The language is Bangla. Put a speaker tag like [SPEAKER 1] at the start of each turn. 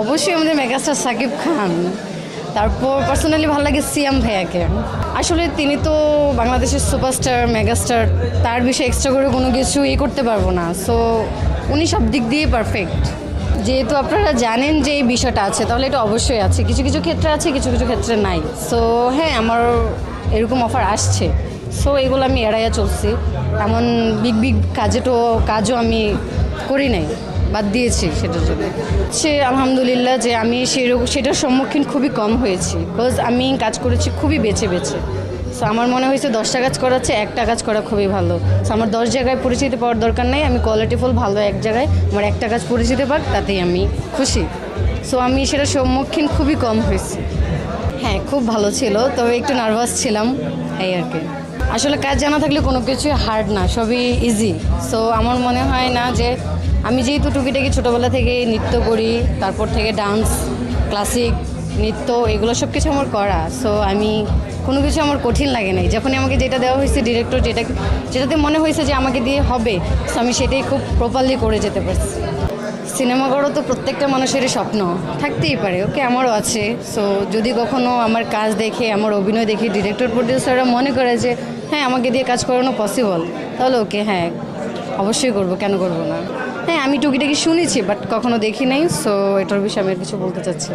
[SPEAKER 1] অবশ্যই আমাদের মেগাস্টার সাকিব খান। তারপর পার্সোনালি ভালো লাগে সিয়াম ভাইয়াকে। আসলে তিনি তো বাংলাদেশের সুপারস্টার মেগাস্টার তার বিষয়ে এক্সট্রা করে কোনো কিছু ইয়ে করতে পারব না। সো উনি সব দিক দিয়ে পারফেক্ট যেহেতু আপনারা জানেন যে এই বিষয়টা আছে, তাহলে এটা অবশ্যই আছে। কিছু কিছু ক্ষেত্রে আছে, কিছু কিছু ক্ষেত্রে নাই। সো হ্যাঁ আমার এরকম অফার আসছে। সো এগুলো আমি এড়াইয়া চলছি। এমন বিগ বিগ কাজে তো কাজও আমি করি নাই। বাদ দিয়েছি সেটার জন্য। সে আলহামদুলিল্লাহ যে আমি সেরকম সেটার সম্মুখীন খুবই কম হয়েছি বিকজ আমি কাজ করেছি খুবই বেছে বেছে। সো আমার মনে হয়েছে দশটা কাজ করাচ্ছে একটা কাজ করা খুবই ভালো। সো আমার দশ জায়গায় পরিচিতি পাওয়ার দরকার নেই, আমি কোয়ালিটিফুল ভালো এক জায়গায়। আমার একটা কাজ পরিচিতি পাক, তাতেই আমি খুশি। সো আমি সেটার সম্মুখীন খুবই কম হয়েছি। হ্যাঁ খুব ভালো ছিল, তবে একটু নার্ভাস ছিলাম, এই আর কি। আসলে কাজ জানা থাকলে কোনো কিছুই হার্ড না, সবই ইজি সো আমার মনে হয় না যে আমি যেহেতু টুকিটাকি ছোটোবেলা থেকে নৃত্য করি, তারপর থেকে ডান্স ক্লাসিক নৃত্য, এগুলো সব কিছু আমার করা। সো আমি কোনো কিছু আমার কঠিন লাগে নাই। যখনই আমাকে যেটা দেওয়া হয়েছে ডিরেক্টর যেটা যেটাতে মনে হয়েছে যে আমাকে দিয়ে হবে সো আমি সেটাই খুব প্রপারলি করে যেতে পারছি। সিনেমা করো তো প্রত্যেকটা মানুষেরই স্বপ্ন। থাকতেই পারে, ওকে আমারও আছে। সো যদি কখনো আমার কাজ দেখে, আমার অভিনয় দেখে ডিরেক্টর প্রডিউসাররা মনে করে যে হ্যাঁ আমাকে দিয়ে কাজ করানো পসিবল তাহলে ওকে হ্যাঁ অবশ্যই করব, কেন করব না? হ্যাঁ আমি টুকিটাকি শুনেছি বাট কখনো দেখি নাই সো এটার বিষয়ে আমি কিছু বলতে চাচ্ছি।